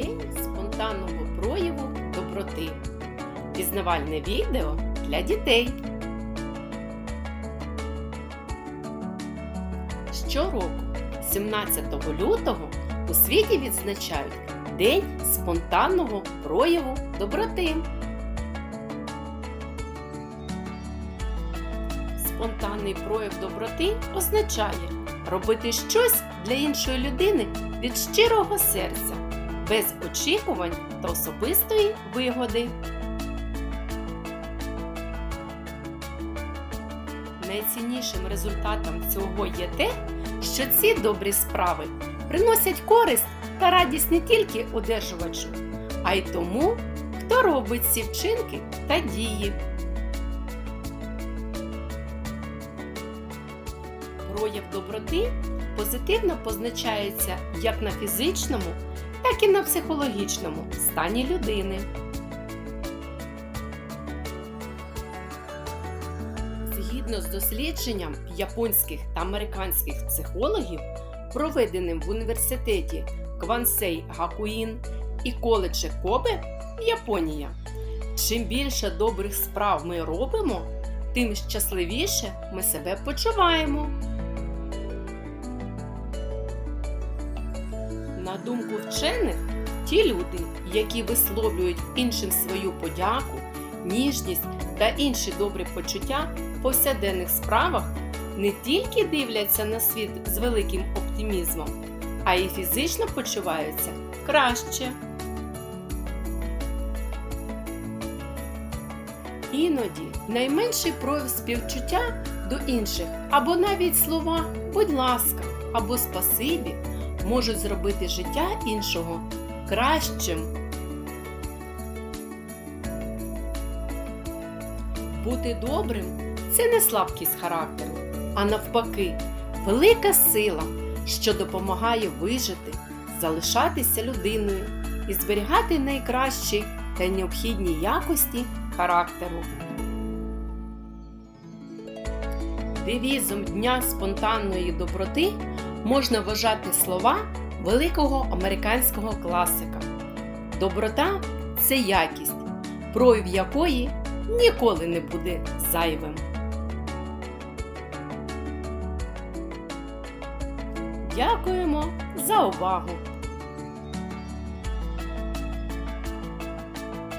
День спонтанного прояву доброти. Пізнавальне відео для дітей. Щороку, 17 лютого, у світі відзначають День спонтанного прояву доброти. Спонтанний прояв доброти означає робити щось для іншої людини від щирого серця, без очікувань та особистої вигоди. Найціннішим результатом цього є те, що ці добрі справи приносять користь та радість не тільки одержувачу, а й тому, хто робить ці вчинки та дії. Прояв доброти позитивно позначається як на фізичному, так і на психологічному стані людини. Згідно з дослідженням японських та американських психологів, проведеним в університеті Квансей Гакуїн і коледжі Кобе, Японія, чим більше добрих справ ми робимо, тим щасливіше ми себе почуваємо. На думку вчених, ті люди, які висловлюють іншим свою подяку, ніжність та інші добрі почуття в повсякденних справах, не тільки дивляться на світ з великим оптимізмом, а й фізично почуваються краще. Іноді найменший прояв співчуття до інших або навіть слова будь ласка або спасибі можуть зробити життя іншого кращим. Бути добрим це не слабкість характеру, а навпаки, велика сила, що допомагає вижити, залишатися людиною і зберігати найкращі та необхідні якості характеру. Девізом Дня спонтанної доброти можна вважати слова великого американського класика. Доброта це якість, прояв якої ніколи не буде зайвим. Дякуємо за увагу!